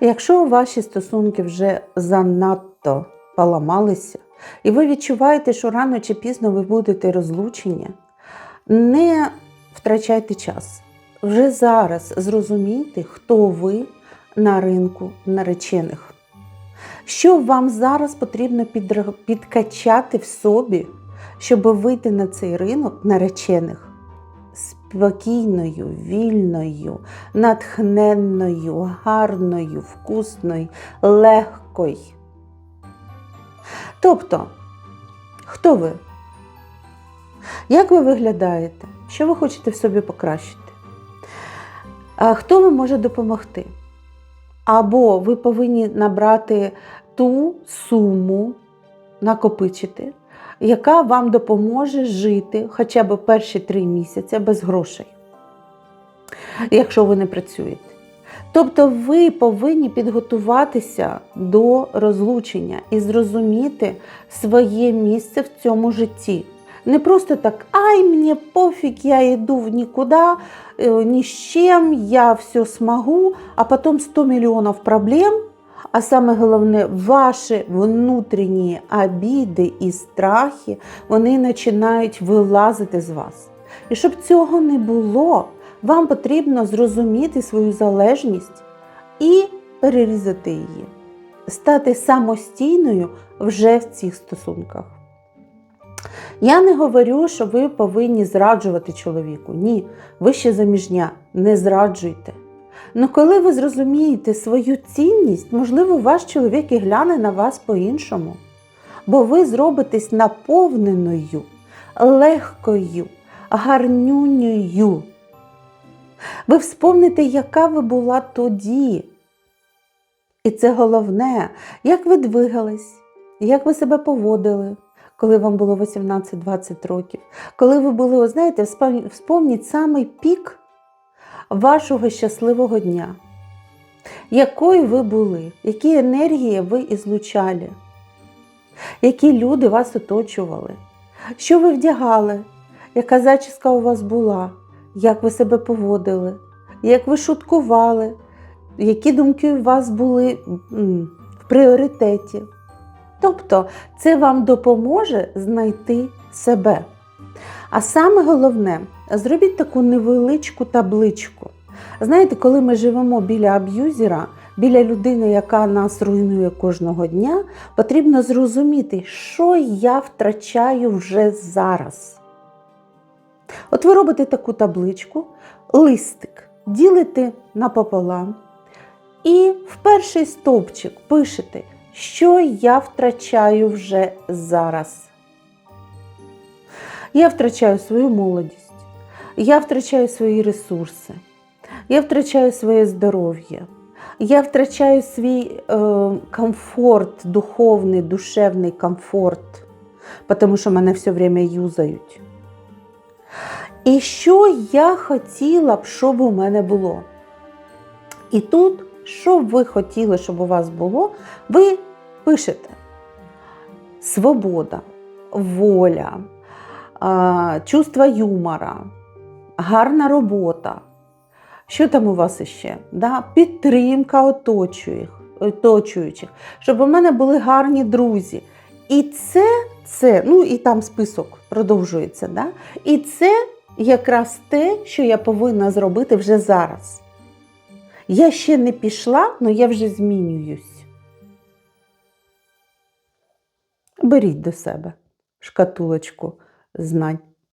Якщо ваші стосунки вже занадто поламалися, і ви відчуваєте, що рано чи пізно ви будете розлучені, не втрачайте час. Вже зараз зрозумійте, хто ви на ринку наречених. Що вам зараз потрібно підкачати в собі, щоб вийти на цей ринок наречених спокійною, вільною, натхненною, гарною, вкусною, легкою. Тобто, хто ви? Як ви виглядаєте? Що ви хочете в собі покращити? Хто вам може допомогти? Або ви повинні набрати ту суму, накопичити, яка вам допоможе жити хоча б перші три місяці без грошей, якщо ви не працюєте. Тобто ви повинні підготуватися до розлучення і зрозуміти своє місце в цьому житті. Не просто так, ай, мені пофіг, я йду в нікуди, э, ни с чем, я все смогу, а потом 100 миллионов проблем, а саме головне, ваші внутрішні обіди і страхи, вони починають вилазити з вас. І щоб цього не було, вам потрібно зрозуміти свою залежність і перерізати її, стати самостійною вже в цих стосунках. Я не говорю, що ви повинні зраджувати чоловіку. Ні, ви ще заміжня, не зраджуйте. Ну коли ви зрозумієте свою цінність, можливо, ваш чоловік і гляне на вас по-іншому. Бо ви зробитесь наповненою, легкою, гарнюнею. Ви вспомните, яка ви була тоді. І це головне, як ви двигались, як ви себе поводили, коли вам було 18-20 років, коли ви були, о, знаєте, вспом- вспомніть самий пік вашого щасливого дня. Якою ви були, які енергії ви ізлучали, які люди вас оточували, що ви вдягали, яка зачіска у вас була, як ви себе поводили, як ви шуткували, які думки у вас були в пріоритеті. Тобто це вам допоможе знайти себе. А саме головне, зробіть таку невеличку табличку. Знаєте, коли ми живемо біля аб'юзера, біля людини, яка нас руйнує кожного дня, потрібно зрозуміти, що я втрачаю вже зараз. От ви робите таку табличку, листик, ділите напополам, і в перший стовпчик пишете, що я втрачаю вже зараз. Я втрачаю свою молодість, я втрачаю свої ресурси, я втрачаю своє здоров'я, я втрачаю свій е, комфорт, духовний, душевний комфорт, тому що мене все время юзають. І що я хотіла б, щоб у мене було? І тут, що б ви хотіли, щоб у вас було, ви пишете свобода, воля, чувство юмора, гарна робота. Що там у вас іще? Да? Підтримка оточуючих, оточуючих, щоб у мене були гарні друзі. І це, це, ну і там список продовжується. Да? І це якраз те, що я повинна зробити вже зараз. Я ще не пішла, але я вже змінююсь. Беріть до себе шкатулочку знань.